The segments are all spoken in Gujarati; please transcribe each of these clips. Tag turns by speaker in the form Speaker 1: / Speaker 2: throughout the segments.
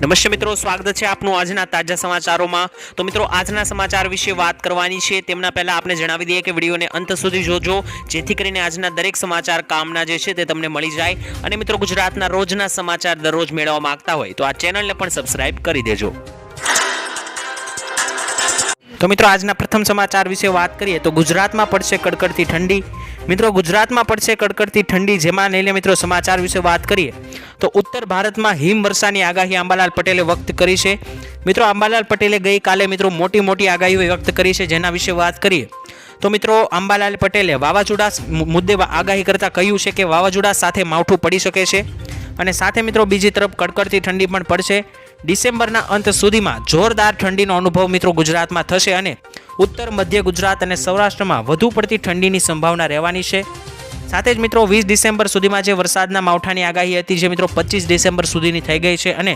Speaker 1: નમસ્તે મિત્રો, સ્વાગત છે આપનું આજના તાજા સમાચારોમાં. તો મિત્રો, આજના સમાચાર વિશે વાત કરવાની છે. તેમના પહેલાં આપણે જણાવી દઈએ કે વિડીયોને અંત સુધી જોજો, જેથી કરીને આજના દરેક સમાચાર કામના જે છે તે તમને મળી જાય. અને મિત્રો, ગુજરાતના રોજના સમાચાર દરરોજ મેળવવા માંગતા હોય તો આ ચેનલને પણ સબસ્ક્રાઇબ કરી દેજો. તો મિત્રો, આજના પ્રથમ સમાચાર વિશે વાત કરીએ તો ગુજરાતમાં પડશે કડકડતી ઠંડી. મિત્રો, ગુજરાતમાં પડશે કડકડતી ઠંડી, જેમાં લઈને મિત્રો સમાચાર વિશે વાત કરીએ. તો ઉત્તર ભારતમાં હિમવર્ષાની આગાહી અંબાલાલ પટેલે વ્યક્ત કરી છે. મિત્રો અંબાલાલ પટેલે ગઈકાલે, મિત્રો, મોટી મોટી આગાહીઓ વ્યક્ત કરી છે જેના વિશે વાત કરીએ. તો મિત્રો અંબાલાલ પટેલે વાવાઝોડા મુદ્દે આગાહી કરતાં કહ્યું છે કે વાવાઝોડા સાથે માવઠું પડી શકે છે. અને સાથે, મિત્રો, બીજી તરફ કડકડતી ઠંડી પણ પડશે. ડિસેમ્બરના અંત સુધીમાં જોરદાર ઠંડીનો અનુભવ, મિત્રો, ગુજરાતમાં થશે અને ઉત્તર, મધ્ય ગુજરાત અને સૌરાષ્ટ્રમાં વધુ પડતી ઠંડીની સંભાવના રહેવાની છે. સાથે જ મિત્રો વીસ ડિસેમ્બર સુધીમાં જે વરસાદના માવઠાની આગાહી હતી, જે મિત્રો પચીસ ડિસેમ્બર સુધીની થઈ ગઈ છે અને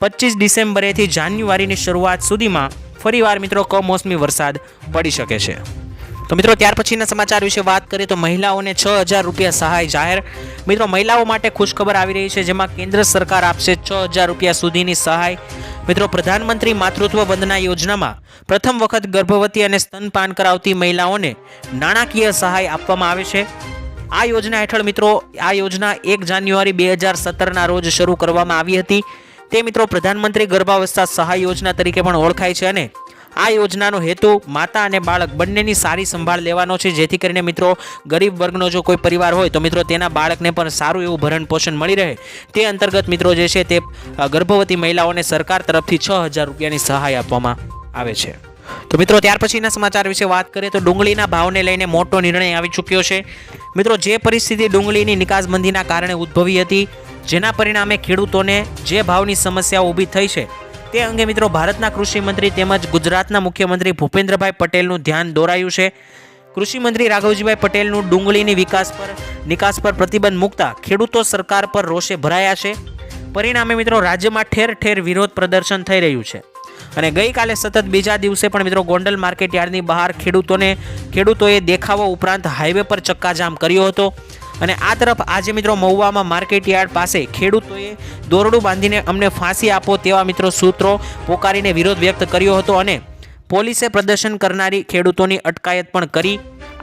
Speaker 1: પચીસ ડિસેમ્બરેથી જાન્યુઆરીની શરૂઆત સુધીમાં ફરીવાર મિત્રો કમોસમી વરસાદ પડી શકે છે. તો મિત્રો ત્યાર પછીના સમાચાર વિશે વાત કરીએ તો મહિલાઓને છ હજાર રૂપિયા સહાય જાહેર. મિત્રો મહિલાઓ માટે ખુશખબર આવી રહી છે, જેમાં કેન્દ્ર સરકાર આપશે છ હજાર રૂપિયા સુધીની સહાય. મિત્રો પ્રધાનમંત્રી માતૃત્વ વંદના યોજનામાં પ્રથમ વખત ગર્ભવતી અને સ્તનપાન કરાવતી મહિલાઓને નાણાકીય સહાય આપવામાં આવે છે. આ યોજના હેઠળ મિત્રો, આ યોજના એક જાન્યુઆરી બે હજાર સત્તરના રોજ શરૂ કરવામાં આવી હતી. તે મિત્રો પ્રધાનમંત્રી ગર્ભાવસ્થા સહાય યોજના તરીકે પણ ઓળખાય છે અને આ યોજનાનો હેતુ માતા અને બાળક બંનેની સારી સંભાળ લેવાનો છે. જેથી કરીને મિત્રો, ગરીબ વર્ગનો જો કોઈ પરિવાર હોય તો મિત્રો તેના બાળકને પણ સારું એવું ભરણ પોષણ મળી રહે. તે અંતર્ગત મિત્રો જે છે તે ગર્ભવતી મહિલાઓને સરકાર તરફથી છ હજાર રૂપિયાની સહાય આપવામાં આવે છે. તો મિત્રો, ત્યાર પછીના સમાચાર વિશે વાત કરીએ તો ડુંગળીના ભાવને લઈને મોટો નિર્ણય આવી ચૂક્યો છે. મિત્રો, જે પરિસ્થિતિ ડુંગળીની નિકાસબંધીના કારણે ઉદ્ભવી હતી, જેના પરિણામે ખેડૂતોને જે ભાવની સમસ્યા ઊભી થઈ છે, તે અંગે મિત્રો ભારતના કૃષિમંત્રી તેમજ ગુજરાતના મુખ્યમંત્રી ભૂપેન્દ્રભાઈ પટેલનું ધ્યાન દોરાયું છે. કૃષિમંત્રી રાઘવજીભાઈ પટેલનું ડુંગળીની વિકાસ પર, નિકાસ પર પ્રતિબંધ મૂકતા ખેડૂતો સરકાર પર રોષે ભરાયા છે. પરિણામે મિત્રો, રાજ્યમાં ઠેર ઠેર વિરોધ પ્રદર્શન થઈ રહ્યું છે. અને ગઈકાલે સતત બીજા દિવસે પણ મિત્રો ગોંડલ માર્કેટ યાર્ડની બહાર ખેડૂતોને, ખેડૂતોએ દેખાવો ઉપરાંત હાઈવે પર ચક્કાજામ કર્યો હતો. અને આ તરફ આજે મિત્રો મહુવામાં માર્કેટ યાર્ડ પાસે ખેડૂતોએ દોરડું બાંધીને અમને ફાંસી આપો તેવા મિત્રો સૂત્રો પોકારીને વિરોધ વ્યક્ત કર્યો હતો અને પોલીસે પ્રદર્શન કરનારી ખેડૂતોની અટકાયત પણ કરી.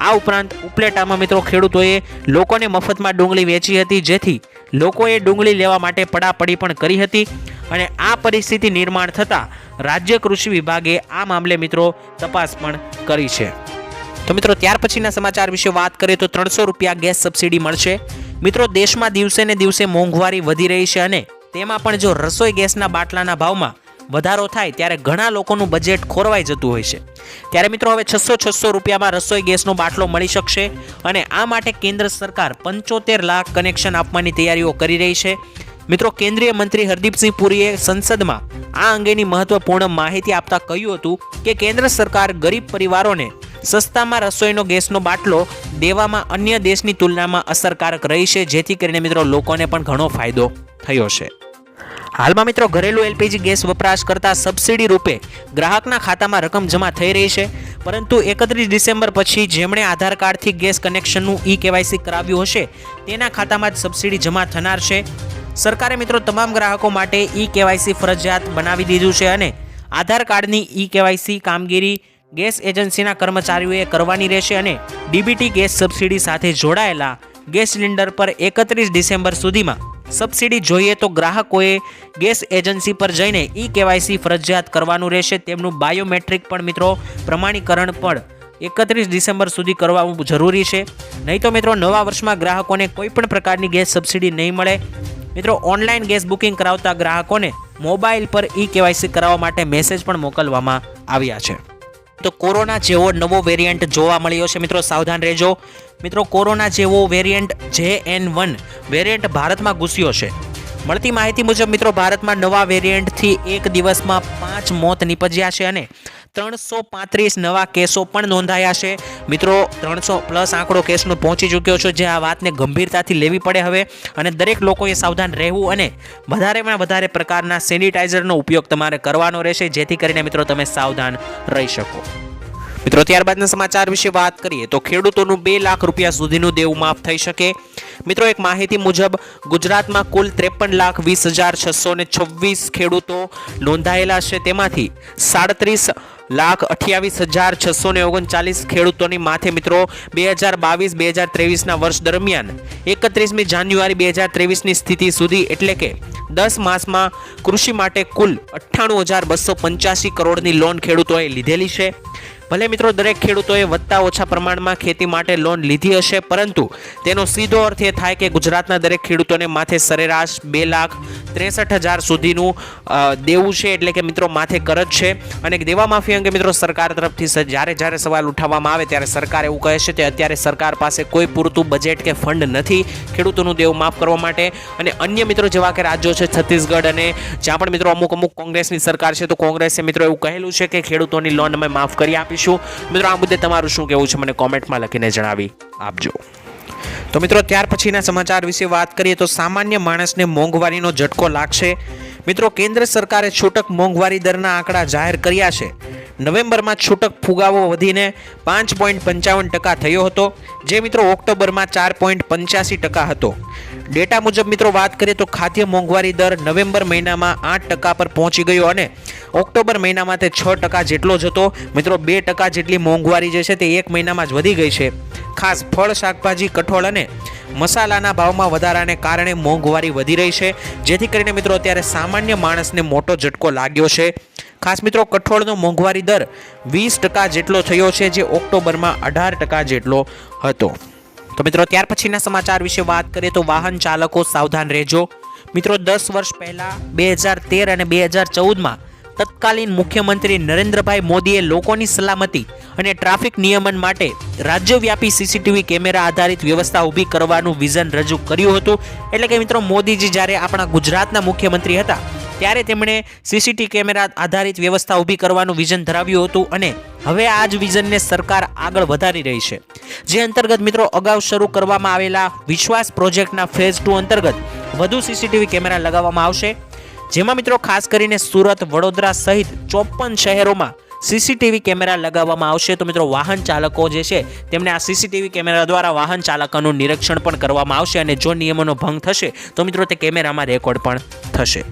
Speaker 1: આ ઉપરાંત ઉપલેટામાં મિત્રો ખેડૂતોએ લોકોને મફતમાં ડુંગળી વેચી હતી, જેથી લોકોએ ડુંગળી લેવા માટે પડાપડી પણ કરી હતી. અને આ પરિસ્થિતિ નિર્માણ થતાં રાજ્ય કૃષિ વિભાગે આ મામલે મિત્રો તપાસ પણ કરી છે. તો મિત્રો, ત્યાર પછીના સમાચાર વિશે વાત કરીએ તો ત્રણસો રૂપિયા ગેસ સબસિડી મળશે. મિત્રો, દેશમાં દિવસે ને દિવસે મોંઘવારી વધી રહી છે અને તેમાં પણ જો રસોઈ ગેસના બાટલાના ભાવમાં વધારો થાય, ત્યારે ઘણા લોકોનું બજેટ ખોરવાઈ જતું હોય છે. ત્યારે મિત્રો, હવે છસો છસો રૂપિયામાં રસોઈ ગેસનો બાટલો મળી શકશે અને આ માટે કેન્દ્ર સરકાર પંચોતેર લાખ કનેક્શન આપવાની તૈયારીઓ કરી રહી છે. મિત્રો, કેન્દ્રીય મંત્રી હરદીપસિંહ પુરીએ સંસદમાં આ અંગેની મહત્વપૂર્ણ માહિતી આપતા કહ્યું હતું કે, કેન્દ્ર સરકાર ગરીબ પરિવારોને સસ્તામાં રસોઈનો ગેસનો બાટલો દેવામાં અન્ય દેશની તુલનામાં અસરકારક રહી છે જેથી કરીને મિત્રો, લોકોને પણ ઘણો ફાયદો થયો છે. હાલમાં મિત્રો, ઘરેલું એલપીજી ગેસ વપરાશ કરતા સબસિડી રૂપે ગ્રાહકના ખાતામાં રકમ જમા થઈ રહી છે, પરંતુ એકત્રીસ ડિસેમ્બર પછી જેમણે આધાર કાર્ડથી ગેસ કનેક્શનનું ઈ કેવાયસી કરાવ્યું હશે, તેના ખાતામાં જ સબસિડી જમા થનાર છે. સરકારે મિત્રો તમામ ગ્રાહકો માટે ઈ કેવાયસી ફરજિયાત બનાવી દીધું છે અને આધાર કાર્ડની ઈ કેવાયસી કામગીરી ગેસ એજન્સીના કર્મચારીઓએ કરવાની રહેશે અને ડીબીટી ગેસ સબસિડી સાથે જોડાયેલા ગેસ સિલિન્ડર પર એકત્રીસ ડિસેમ્બર સુધીમાં સબસિડી જોઈએ તો ગ્રાહકોએ ગેસ એજન્સી પર જઈને ઈ કેવાયસી ફરજિયાત કરવાનું રહેશે. તેમનું બાયોમેટ્રિક પણ મિત્રો પ્રમાણીકરણ પણ એકત્રીસ ડિસેમ્બર સુધી કરવાનું જરૂરી છે. નહીં તો મિત્રો નવા વર્ષમાં ગ્રાહકોને કોઈ પણ પ્રકારની ગેસ સબસિડી નહીં મળે. મિત્રો ઓનલાઈન ગેસ બુકિંગ કરાવતા ગ્રાહકોને મોબાઈલ પર ઈ કેવાયસી કરાવવા માટે મેસેજ પણ મોકલવામાં આવ્યા છે. તો કોરોના જેવો નવો વેરિયન્ટ જોવા મળ્યો છે, મિત્રો, સાવધાન રહેજો. મિત્રો, કોરોના જેવો વેરિયન્ટ જે એન વન વેરિયન્ટ ભારતમાં ઘૂસ્યો છે. મળતી માહિતી મુજબ, મિત્રો, ભારતમાં નવા વેરિયન્ટથી એક દિવસમાં પાંચ મોત નીપજ્યા છે અને ત્રણસો પાંત્રીસ નવા કેસો પણ નોંધાયા છે. મિત્રો, ત્રણસો પ્લસ આંકડો કેસનો પહોંચી ચૂક્યો છો, જે આ વાતને ગંભીરતાથી લેવી પડે હવે. અને દરેક લોકોએ સાવધાન રહેવું અને વધારેમાં વધારે પ્રકારના સેનિટાઈઝરનો ઉપયોગ તમારે કરવાનો રહેશે, જેથી કરીને મિત્રો તમે સાવધાન રહી શકો. મિત્રો, ત્યારબાદના સમાચાર વિશે વાત કરીએ તો ખેડૂતોનું બે લાખ રૂપિયા સુધીનું દેવું માફ થઈ શકે. મિત્રો, એક માહિતી મુજબ, ગુજરાતમાં કુલ ત્રેપન લાખ વીસ હજાર છસો ને છવ્વીસ ખેડૂતો નોંધાયેલા છે. તેમાંથી સાડત્રીસ લાખ અઠ્યાવીસ હજાર છસો ને ઓગણચાલીસ ખેડૂતોની માથે મિત્રો બે હજાર બાવીસ, બે હજાર ત્રેવીસના વર્ષ દરમિયાન એકત્રીસમી જાન્યુઆરી બે હજાર ત્રેવીસની સ્થિતિ સુધી એટલે કે દસ માસમાં કૃષિ માટે કુલ અઠ્ઠાણું હજાર બસો પંચ્યાસી કરોડની લોન ખેડૂતોએ લીધેલી છે. ભલે મિત્રો દરેક ખેડૂતોએ વધતા ઓછા પ્રમાણમાં ખેતી માટે લોન લીધી હશે, પરંતુ તેનો સીધો અર્થ એ થાય કે ગુજરાતના દરેક ખેડૂતોને માથે સરેરાશ બે લાખ ત્રેસઠ હજાર સુધીનું દેવું છે એટલે કે મિત્રો માથે કરજ છે. અને દેવા માફી અંગે મિત્રો સરકાર તરફથી જ્યારે જ્યારે સવાલ ઉઠાવવામાં આવે ત્યારે સરકાર એવું કહે છે કે અત્યારે સરકાર પાસે કોઈ પૂરતું બજેટ કે ફંડ નથી. ખેડૂતોનું દેવું માફ કરવા માટે અને અન્ય મિત્રો જેવા કે રાજ્યો છે છત્તીસગઢ અને જ્યાં પણ મિત્રો અમુક અમુક કોંગ્રેસની સરકાર છે તો કોંગ્રેસે મિત્રો એવું કહેલું છે કે ખેડૂતોની લોન અમે માફ કરી આપીશું. મિત્રો, આ મુદ્દે તમારું શું કહેવું છે? મને કોમેન્ટમાં લખીને જણાવી આપજો. તો મિત્રો, ત્યાર પછીના સમાચાર વિશે વાત કરીએ તો સામાન્ય માણસને મોંઘવારીનો ઝટકો લાગશે. મિત્રો, કેન્દ્ર સરકારે છૂટક મોંઘવારી દરના આંકડા જાહેર કર્યા છે. નવેમ્બરમાં છૂટક ફુગાવો વધીને પાંચ પોઈન્ટ પંચાવન ટકા થયો હતો, જે મિત્રો ઓક્ટોબરમાં ચાર પોઈન્ટ પંચ્યાસી ટકા હતો. ડેટા મુજબ મિત્રો વાત કરીએ તો ખાદ્ય મોંઘવારી દર નવેમ્બર મહિનામાં આઠ ટકા પર પહોંચી ગયો અને ઓક્ટોબર મહિનામાં તે છ ટકા જેટલો જ હતો. મિત્રો બે ટકા જેટલી મોંઘવારી જે છે તે એક મહિનામાં જ વધી ગઈ છે. ખાસ ફળ, શાકભાજી, કઠોળ અને મસાલાના ભાવમાં વધારાને કારણે મોંઘવારી વધી રહી છે. જેથી કરીને મિત્રો અત્યારે સામાન્ય માણસને મોટો ઝટકો લાગ્યો છે. ખાસ મિત્રો કઠોળનો મોંઘવારી દર વીસ ટકા જેટલો થયો છે, જે ઓક્ટોબરમાં અઢાર ટકા જેટલો હતો. તો મિત્રો, ત્યાર પછીના સમાચાર વિશે વાત કરીએ તો વાહન ચાલકો સાવધાન રહેજો. મિત્રો, દસ વર્ષ પહેલા બે હજાર તેર અને બે હજાર ચૌદમાં તત્કાલીન મુખ્યમંત્રી નરેન્દ્રભાઈ મોદીએ લોકોની સલામતી અને ટ્રાફિક નિયમન માટે રાજ્યવ્યાપી સીસીટીવી કેમેરા આધારિત વ્યવસ્થા ઊભી કરવાનું વિઝન રજૂ કર્યું હતું. એટલે કે મિત્રો, મોદીજી જ્યારે આપણા ગુજરાતના મુખ્યમંત્રી હતા ત્યારે તેમણે સીસીટીવી કેમેરા આધારિત વ્યવસ્થા ઊભી કરવાનું વિઝન ધરાવ્યું હતું અને હવે આ જ વિઝનને સરકાર આગળ વધારી રહી છે. જે અંતર્ગત મિત્રો અગાઉ શરૂ કરવામાં આવેલા વિશ્વાસ પ્રોજેક્ટના ફેઝ ટુ અંતર્ગત વધુ સીસીટીવી કેમેરા લગાવવામાં આવશે. જેમાં મિત્રો ખાસ કરીને સુરત, વડોદરા સહિત ચોપન શહેરોમાં સીસીટીવી કેમેરા લગાવવામાં આવશે. તો મિત્રો વાહન ચાલકો જે છે તેમને આ સીસીટીવી કેમેરા દ્વારા વાહન ચાલકોનું નિરીક્ષણ પણ કરવામાં આવશે અને જો નિયમોનો ભંગ થશે તો મિત્રો તે કેમેરામાં રેકોર્ડ પણ થશે.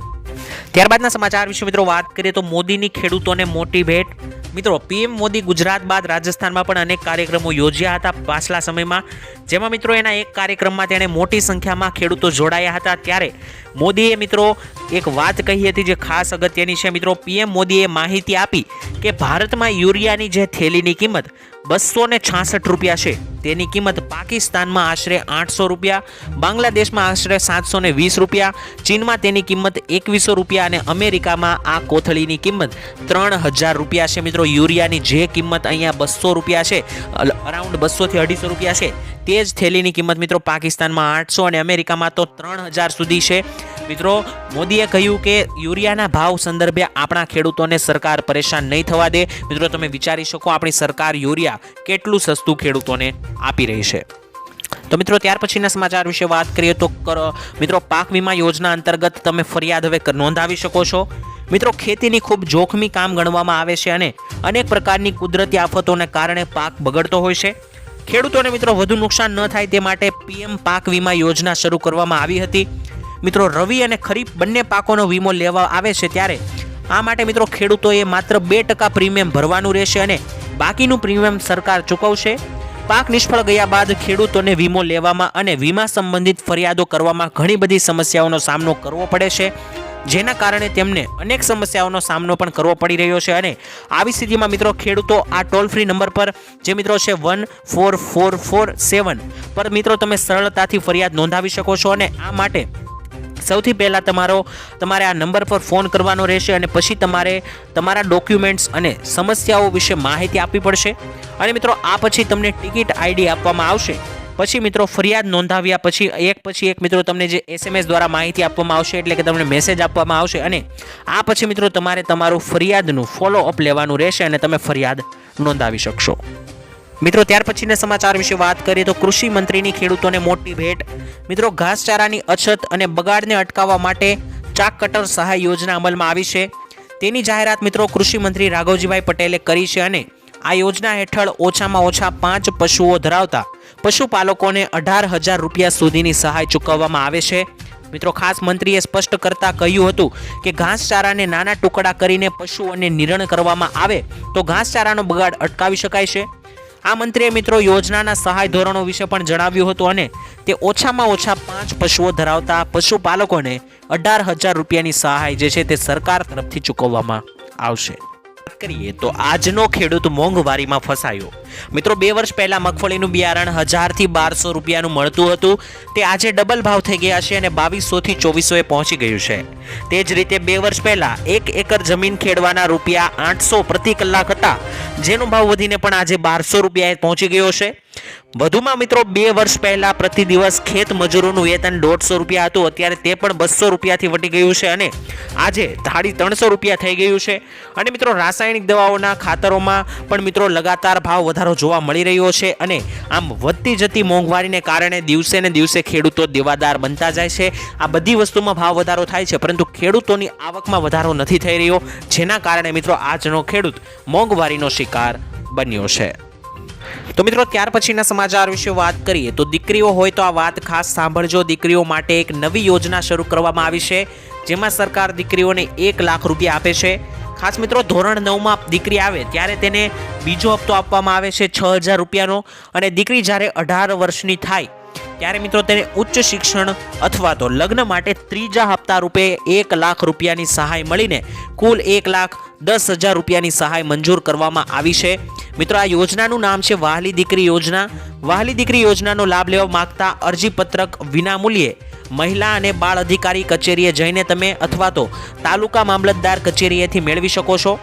Speaker 1: ત્યારબાદના સમાચાર વિશે મિત્રો વાત કરીએ તો મોદીની ખેડૂતોને મોટી ભેટ. મિત્રો, પીએમ મોદી ગુજરાત બાદ રાજસ્થાનમાં પણ અનેક કાર્યક્રમો યોજ્યા હતા પાછલા સમયમાં. જેમાં મિત્રો એના એક કાર્યક્રમમાં તેણે મોટી સંખ્યામાં ખેડૂતો જોડાયા હતા. ત્યારે મોદીએ મિત્રો એક વાત કહી હતી જે ખાસ અગત્યની છે. મિત્રો, પીએમ મોદીએ માહિતી આપી કે ભારતમાં યુરિયાની જે થેલીની કિંમત બસો ને છાસઠ રૂપિયા છે. તેની કિંમત પાકિસ્તાનમાં આશરે આઠસો રૂપિયા, બાંગ્લાદેશમાં આશરે સાતસો ને વીસ રૂપિયા, ચીનમાં તેની કિંમત એકવીસો રૂપિયા અને અમેરિકામાં આ કોથળીની કિંમત ત્રણ હજાર રૂપિયા છે. મિત્રો, યુરિયાની જે કિંમત અહીંયા બસો રૂપિયા છે અરાઉન્ડ બસોથી અઢીસો રૂપિયા છે. તે જ થેલીની કિંમત મિત્રો પાકિસ્તાનમાં આઠસો અને અમેરિકામાં તો ત્રણ હજાર સુધી છે. મિત્રો, મોદીએ કહ્યું કે યુરિયાના ભાવ સંદર્ભે આપણા ખેડૂતોને સરકાર પરેશાન નહીં થવા દે. મિત્રો, તમે વિચારી શકો આપણી સરકાર યુરિયા કેટલું સસ્તું ખેડૂતોને આપી રહી છે. તો મિત્રો, ત્યાર પછીના સમાચાર વિશે વાત કરીએ તો મિત્રો, પાક વીમા યોજના અંતર્ગત તમે ફરિયાદ હવે નોંધાવી શકો છો. મિત્રો, ખેતીની ખૂબ જોખમી કામ ગણવામાં આવે છે અને અનેક પ્રકારની કુદરતી આફતોને કારણે પાક બગડતો હોય છે. ખેડૂતોને મિત્રો, વધુ નુકસાન ન થાય તે માટે પીએમ પાક વીમા યોજના શરૂ કરવામાં આવી હતી. મિત્રો રવિ અને ખરીફ બંને પાકોનો વીમો લેવા આવે છે ત્યારે આ માટે મિત્રો ખેડૂતોએ માત્ર બે ટકા પ્રીમિયમ ભરવાનું રહેશે અને બાકીનું પ્રીમિયમ સરકાર ચૂકવશે. પાક નિષ્ફળ ગયા બાદ ખેડૂતોને વીમો લેવામાં અને વીમા સંબંધિત ફરિયાદો કરવામાં ઘણી બધી સમસ્યાઓનો સામનો કરવો પડે છે. જેના કારણે તેમને અનેક સમસ્યાઓનો સામનો પણ કરવો પડી રહ્યો છે અને આવી સ્થિતિમાં મિત્રો ખેડૂતો આ ટોલ ફ્રી નંબર પર, જે મિત્રો છે one four four four seven પર મિત્રો તમે સરળતાથી ફરિયાદ નોંધાવી શકો છો અને આ માટે સૌથી પહેલાં તમારો, તમારે આ નંબર પર ફોન કરવાનો રહેશે અને પછી તમારે તમારા ડોક્યુમેન્ટ્સ અને સમસ્યાઓ વિશે માહિતી આપવી પડશે. અને મિત્રો, આ પછી તમને ટિકિટ આઈડી આપવામાં આવશે. પછી મિત્રો, ફરિયાદ નોંધાવ્યા પછી, એક પછી એક મિત્રો તમને જે એસએમએસ દ્વારા માહિતી આપવામાં આવશે, એટલે કે તમને મેસેજ આપવામાં આવશે અને આ પછી મિત્રો તમારે તમારું ફરિયાદનું ફોલો અપ લેવાનું રહેશે અને તમે ફરિયાદ નોંધાવી શકશો. મિત્રો, ત્યાર પછીના સમાચાર વિશે વાત કરીએ તો કૃષિ મંત્રીની ખેડૂતોને મોટી ભેટ. મિત્રો, ઘાસચારાની અછત અને બગાડને અટકાવવા માટે ચાક કટર સહાય યોજના અમલમાં આવી છે. તેની જાહેરાત મિત્રો કૃષિ મંત્રી રાઘવજીભાઈ પટેલે કરી છે અને આ યોજના હેઠળ ઓછામાં ઓછા પાંચ પશુઓ ધરાવતા પશુપાલકોને અઢાર હજાર રૂપિયા સુધીની સહાય ચૂકવવામાં આવે છે. મિત્રો, ખાસ મંત્રીએ સ્પષ્ટ કરતા કહ્યું હતું કે ઘાસચારાને નાના ટુકડા કરીને પશુઓને નિરણ કરવામાં આવે તો ઘાસચારાનો બગાડ અટકાવી શકાય છે. આ મંત્રીએ મિત્રો યોજનાના સહાય ધોરણો વિશે પણ જણાવ્યું હતું અને તે ઓછામાં ઓછા પાંચ પશુઓ ધરાવતા પશુપાલકોને અઢાર હજાર રૂપિયાની સહાય જે છે તે સરકાર તરફથી ચૂકવવામાં આવશે. વાત કરીએ તો આજનો ખેડૂત મોંઘવારીમાં ફસાયો. મિત્રો, બે વર્ષ પહેલા મગફળીનું બિયારણ હજારથી બારસો રૂપિયાનું મળતું હતું. તે આજે ડબલ ભાવ થઈ ગયા છે અને બાવીસોથી ચોવીસોએ પહોંચી ગયું છે. તે જ રીતે બે વર્ષ પહેલા એક એકર જમીન ખેડવાના રૂપિયા આઠસો પ્રતિ કલાક હતા. જેનો ભાવ વધીને પણ આજે બારસો રૂપિયાએ પહોંચી ગયો છે. વધુમાં મિત્રો, બે વર્ષ પહેલા પ્રતિ દિવસ ખેત મજૂરોનું વેતન દોઢસો રૂપિયા હતું. અત્યારે તે પણ બસો રૂપિયાથી વટી ગયું છે અને આજે ધાડી ત્રણસો રૂપિયા થઈ ગયું છે. અને મિત્રો, રાસાયણિક દવાઓના ખાતરોમાં પણ મિત્રો લગાતાર ભાવ વધારો જોવા મળી રહ્યો છે અને આમ વધતી જતી મોંઘવારીને કારણે દિવસે ને દિવસે ખેડૂતો દેવાદાર બનતા જાય છે. આ બધી વસ્તુમાં ભાવ વધારો થાય છે, પરંતુ ખેડૂતોની આવકમાં વધારો નથી થઈ રહ્યો, જેના કારણે મિત્રો, આજનો ખેડૂત મોંઘવારીનો શિકાર બન્યો છે. તો મિત્રો, ત્યાર પછીના સમાચાર વિશે વાત કરીએ તો દીકરીઓ હોય તો આ વાત ખાસ સાંભળજો. દીકરીઓ માટે એક નવી યોજના શરૂ કરવામાં આવી છે, જેમાં સરકાર દીકરીઓને એક લાખ રૂપિયા આપે છે. ખાસ મિત્રો, ધોરણ નવમાં દીકરી આવે ત્યારે તેને બીજો હપ્તો આપવામાં આવે છે છ હજાર રૂપિયાનો અને દીકરી જ્યારે અઢાર વર્ષની થાય ત્યારે મિત્રો તેને ઉચ્ચ શિક્ષણ અથવા તો લગ્ન માટે ત્રીજા હપ્તા રૂપે એક લાખ રૂપિયાની સહાય મળીને કુલ એક લાખ દસ હજાર રૂપિયાની સહાય મંજૂર કરવામાં આવી છે. મિત્રો, આ યોજનાનું નામ છે વાહલી દીકરી યોજના. વાહલી દીકરી યોજનાનો લાભ લેવા માંગતા અરજીપત્રક વિનામૂલ્યે મહિલા અને બાળ અધિકારી કચેરીએ જઈને તમે અથવા તો તાલુકા મામલતદાર કચેરીએથી મેળવી શકો છો.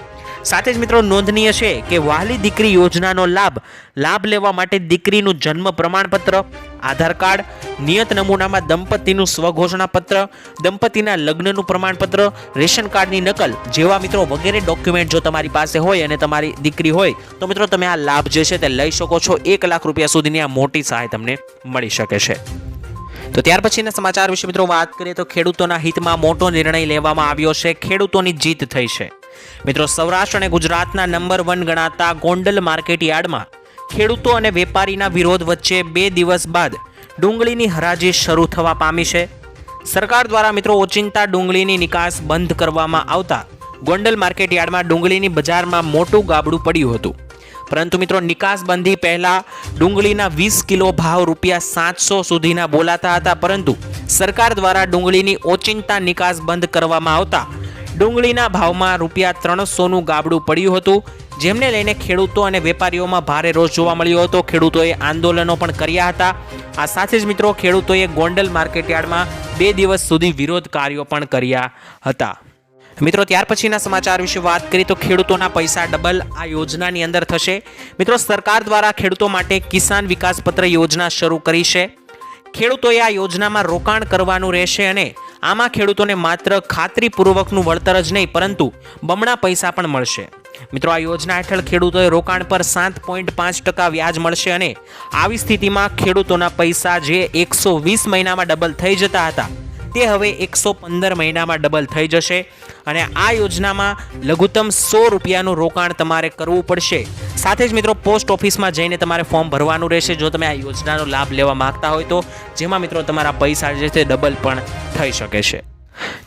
Speaker 1: સાથે જ મિત્રો નોંધનીય છે કે વહાલી દીકરી યોજનાનો લાભ લાભ લેવા માટે દીકરીનું જન્મ પ્રમાણપત્ર, આધાર કાર્ડ, નિયત નમૂનામાં દંપતીનું સ્વઘોષણા પત્ર, દંપતીના લગ્નનું પ્રમાણપત્ર, રેશન કાર્ડની નકલ જેવા મિત્રો વગેરે ડોક્યુમેન્ટ જો તમારી પાસે હોય અને તમારી દીકરી હોય, તો મિત્રો તમે આ લાભ જે છે તે લઈ શકો છો. એક લાખ રૂપિયા સુધીની આ મોટી સહાય તમને મળી શકે છે. તો ત્યાર પછીના સમાચાર વિશે મિત્રો વાત કરીએ તો ખેડૂતોના હિતમાં મોટો નિર્ણય લેવામાં આવ્યો છે. ખેડૂતોની જીત થઈ છે. મિત્રો, સૌરાષ્ટ્ર અને ગુજરાતના નંબર વન ગણાતા ગોંડલ માર્કેટ યાર્ડમાં ખેડૂતો અને વેપારીના વિરોધ વચ્ચે બે દિવસ બાદ ડુંગળીની હરાજી શરૂ થવા પામી છે. સરકાર દ્વારા મિત્રો, ઓચિંતા ડુંગળીની નિકાસ બંધ કરવામાં આવતા ગોંડલ માર્કેટ યાર્ડમાં ડુંગળીની બજારમાં મોટું ગાબડું પડ્યું હતું. પરંતુ મિત્રો નિકાસબંધી પહેલાં ડુંગળીના વીસ કિલો ભાવ રૂપિયા સાતસો સુધીના બોલાતા હતા, પરંતુ સરકાર દ્વારા ડુંગળીની ઓચિંતા નિકાસ બંધ કરવામાં આવતા ડુંગળીના ભાવમાં રૂપિયા ત્રણસોનું ગાબડું પડ્યું હતું. જેમને લઈને ખેડૂતો અને વેપારીઓમાં ભારે રોષ જોવા મળ્યો હતો. ખેડૂતોએ આંદોલનો પણ કર્યા હતા. આ સાથે જ મિત્રો, ખેડૂતોએ ગોંડલ માર્કેટયાર્ડમાં બે દિવસ સુધી વિરોધ કાર્યો પણ કર્યા હતા. મિત્રો, ત્યાર પછીના સમાચાર વિશે વાત કરીએ તો ખેડૂતોના પૈસા ડબલ આ યોજનાની અંદર થશે. મિત્રો, સરકાર દ્વારા ખેડૂતો માટે કિસાન વિકાસ પત્ર યોજના શરૂ કરી છે. ખેડૂતોએ આ યોજનામાં રોકાણ કરવાનું રહેશે અને આમાં ખેડૂતોને માત્ર ખાતરીપૂર્વકનું વળતર જ નહીં, પરંતુ બમણા પૈસા પણ મળશે. મિત્રો, આ યોજના હેઠળ ખેડૂતોએ રોકાણ પર સાત પોઈન્ટ પાંચ ટકા વ્યાજ મળશે અને આવી સ્થિતિમાં ખેડૂતોના પૈસા જે એકસો વીસ મહિનામાં ડબલ થઈ જતા હતા, તે હવે એકસો પંદર મહિનામાં ડબલ થઈ જશે. અને આ યોજનામાં લઘુત્તમ સો રૂપિયાનું રોકાણ તમારે કરવું પડશે. સાથે જ મિત્રો પોસ્ટ ઓફિસમાં જઈને તમારે ફોર્મ ભરવાનું રહેશે. જો તમે આ યોજનાનો લાભ લેવા માંગતા હોય તો જેમાં મિત્રો તમારા પૈસા જે છે ડબલ પણ થઈ શકે છે.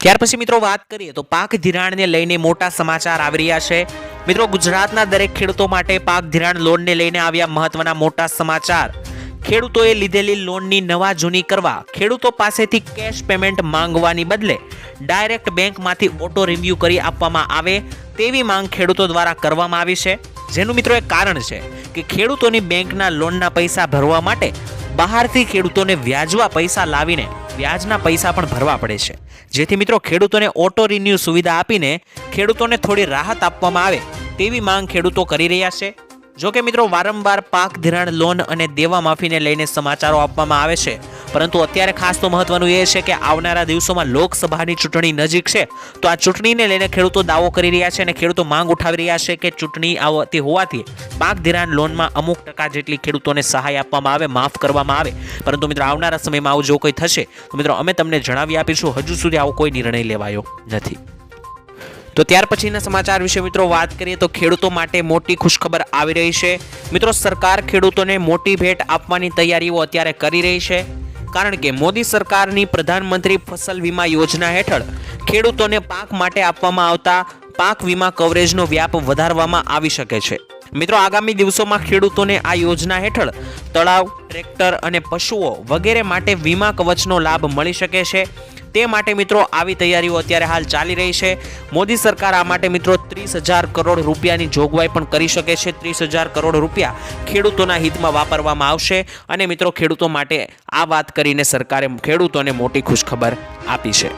Speaker 1: ત્યાર પછી મિત્રો વાત કરીએ તો પાક ધિરાણને લઈને મોટા સમાચાર આવી રહ્યા છે. મિત્રો ગુજરાતના દરેક ખેડૂતો માટે પાક ધિરાણ લોનને લઈને આવ્યા મહત્વના મોટા સમાચાર. ખેડૂતોએ લીધેલી લોનની નવા જૂની કરવા ખેડૂતો પાસેથી કેશ પેમેન્ટ માંગવાની બદલે ડાયરેક્ટ બેંકમાંથી ઓટો રિવ્યૂ કરી આપવામાં આવે તેવી માંગ ખેડૂતો દ્વારા કરવામાં આવી છે. જેનું મિત્રો એક કારણ છે કે ખેડૂતોની બેંકના લોનના પૈસા ભરવા માટે બહારથી ખેડૂતોને વ્યાજવા પૈસા લાવીને વ્યાજના પૈસા પણ ભરવા પડે છે. જેથી મિત્રો ખેડૂતોને ઓટો રિન્યુ સુવિધા આપીને ખેડૂતોને થોડી રાહત આપવામાં આવે તેવી માંગ ખેડૂતો કરી રહ્યા છે. જો કે મિત્રો વારંવાર પાક ધિરાણ લોન અને દેવા માફીને લઈને સમાચારો આપવામાં આવે છે. પરંતુ અત્યારે ખાસ તો મહત્વનું એ છે કે આવનારા દિવસોમાં લોકસભાની ચૂંટણી નજીક છે. તો આ ચૂંટણીને લઈને ખેડૂતો દાવો કરી રહ્યા છે અને ખેડૂતો માંગ ઉઠાવી રહ્યા છે કે ચૂંટણી આવતી હોવાથી પાક ધિરાણ લોનમાં અમુક ટકા જેટલી ખેડૂતોને સહાય આપવામાં આવે, માફ કરવામાં આવે. પરંતુ મિત્રો, આવનારા સમયમાં આવું જો કોઈ થશે, તો મિત્રો, અમે તમને જણાવી આપીશું, હજુ સુધી આવો કોઈ નિર્ણય લેવાયો નથી. તો ત્યાર પછીના સમાચાર વિશે મિત્રો વાત કરીએ તો ખેડૂતો માટે મોટી ખુશખબર આવી રહી છે. મિત્રો, સરકાર ખેડૂતોને મોટી ભેટ આપવાની તૈયારીઓ અત્યારે કરી રહી છે. કારણ કે મોદી સરકારની પ્રધાનમંત્રી ફસલ વીમા યોજના હેઠળ ખેડૂતોને પાક માટે આપવામાં આવતા પાક વીમા કવરેજનો વ્યાપ વધારવામાં આવી શકે છે. મિત્રો, આગામી દિવસોમાં ખેડૂતોને આ યોજના હેઠળ તળાવ, ટ્રેક્ટર અને પશુઓ વગેરે માટે વીમા કવચનો લાભ મળી શકે છે. તે માટે મિત્રો આવી તૈયારીઓ અત્યારે હાલ ચાલી રહી છે. મોદી સરકાર આ માટે મિત્રો ત્રીસ હજાર કરોડ રૂપિયાની જોગવાઈ પણ કરી શકે છે. ત્રીસ હજાર કરોડ રૂપિયા ખેડૂતોના હિતમાં વાપરવામાં આવશે અને મિત્રો ખેડૂતો માટે આ વાત કરીને સરકારે ખેડૂતોને મોટી ખુશખબર આપી છે.